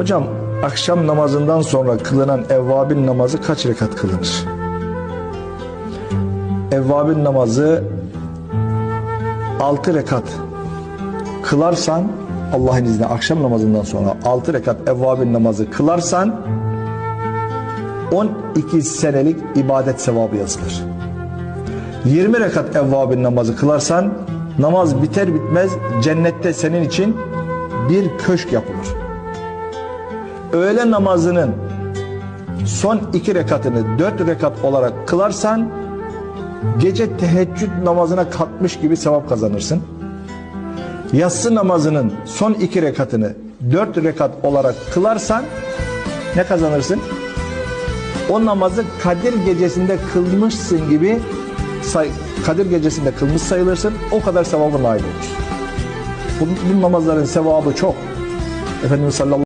Hocam akşam namazından sonra kılınan evvabin namazı kaç rekat kılınır? Evvabin namazı 6 rekat kılarsan Allah'ın izniyle akşam namazından sonra 6 rekat evvabin namazı kılarsan 12 senelik ibadet sevabı yazılır. 20 rekat evvabin namazı kılarsan namaz biter bitmez cennette senin için bir köşk yapılır. Öğle namazının son iki rekatını dört rekat olarak kılarsan gece teheccüd namazına katmış gibi sevap kazanırsın. Yatsı namazının son iki rekatını dört rekat olarak kılarsan ne kazanırsın? O namazı Kadir gecesinde kılmışsın gibi Kadir gecesinde kılmış sayılırsın. O kadar sevabın nail olur. Bu, bu namazların sevabı çok. Efendimiz sallallahu